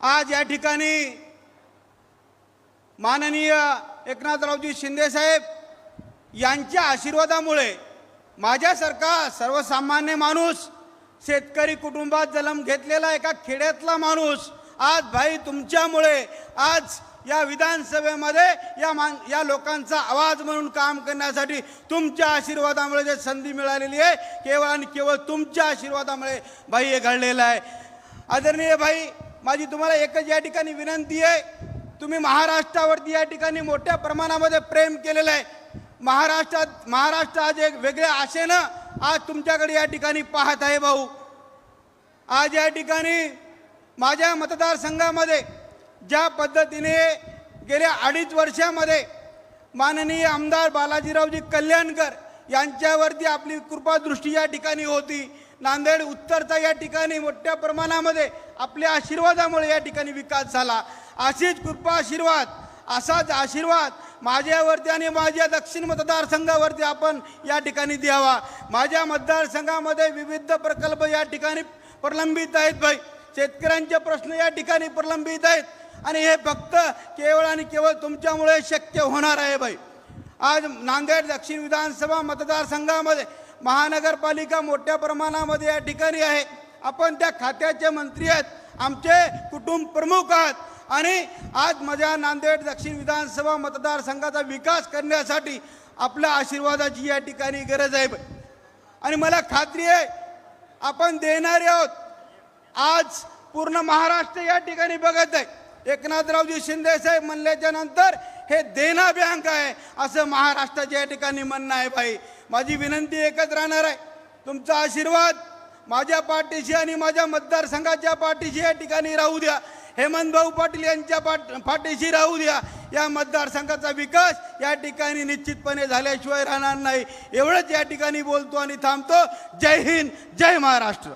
आज या ठिकाणी माननीय एकनाथरावजी शिंदेसाहेब यांच्या आशीर्वादामुळे माझ्यासारखा सर्वसामान्य माणूस शेतकरी कुटुंबात जन्म घेतलेला एका खेड्यातला माणूस आज भाई तुमच्यामुळे आज या विधानसभेमध्ये या मान या लोकांचा आवाज म्हणून काम करण्यासाठी तुमच्या आशीर्वादामुळे जे संधी मिळालेली आहे केवळ आणि केवळ तुमच्या आशीर्वादामुळे भाई हे घडलेलं आहे. आदरणीय भाई माझी तुम्हाला एकच या ठिकाणी विनंती आहे. तुम्ही महाराष्ट्रावरती या ठिकाणी मोठ्या प्रमाणामध्ये प्रेम केलेलं आहे. महाराष्ट्रात महाराष्ट्र आज एक वेगळ्या आशेनं आज तुमच्याकडे या ठिकाणी पाहत आहे भाऊ. आज या ठिकाणी माझ्या मतदारसंघामध्ये ज्या पद्धतीने गेल्या अडीच वर्षामध्ये माननीय आमदार बालाजीरावजी कल्याणकर यांच्यावरती आपली कृपादृष्टी या ठिकाणी होती. नांदेड उत्तरचा या ठिकाणी मोठ्या प्रमाणामध्ये आपल्या आशीर्वादामुळे या ठिकाणी विकास झाला. अशीच कृपा आशीर्वाद असाच आशीर्वाद माझ्यावरती आणि माझ्या दक्षिण मतदारसंघावरती आपण या ठिकाणी द्यावा. माझ्या मतदारसंघामध्ये विविध प्रकल्प या ठिकाणी प्रलंबित आहेत भाई. शेतकऱ्यांचे प्रश्न या ठिकाणी प्रलंबित आहेत. आणि हे फक्त केवळ आणि केवळ तुमच्यामुळे शक्य होणार आहे भाई. आज नांदेड दक्षिण विधानसभा मतदारसंघामध्ये महानगरपालिका मोठ्या प्रमाणामध्ये या ठिकाणी आहे. आपण त्या खात्याचे मंत्री आहेत. आमचे कुटुंब प्रमुख आहात. आणि आज माझ्या नांदेड दक्षिण विधानसभा मतदारसंघाचा विकास करण्यासाठी आपल्या आशीर्वादाची या ठिकाणी गरज आहे. आणि मला खात्री आहे आपण देणारे आहोत. आज पूर्ण महाराष्ट्र या ठिकाणी बघत आहे. एकनाथरावजी शिंदे साहेब म्हणल्याच्या नंतर हे देना बँक आहे. असं महाराष्ट्राच्या या ठिकाणी म्हणणं आहे भाई. माझी विनंती एकच राहणार आहे. तुमचा आशीर्वाद माझ्या पाठीशी आणि माझ्या मतदारसंघाच्या पाठीशी या ठिकाणी राहू द्या. हेमंतभाऊ पाटील यांच्या पाठ पाठीशी राहू द्या. या मतदारसंघाचा विकास या ठिकाणी निश्चितपणे झाल्याशिवाय राहणार नाही. एवढंच या ठिकाणी बोलतो आणि थांबतो. जय हिंद जय महाराष्ट्र.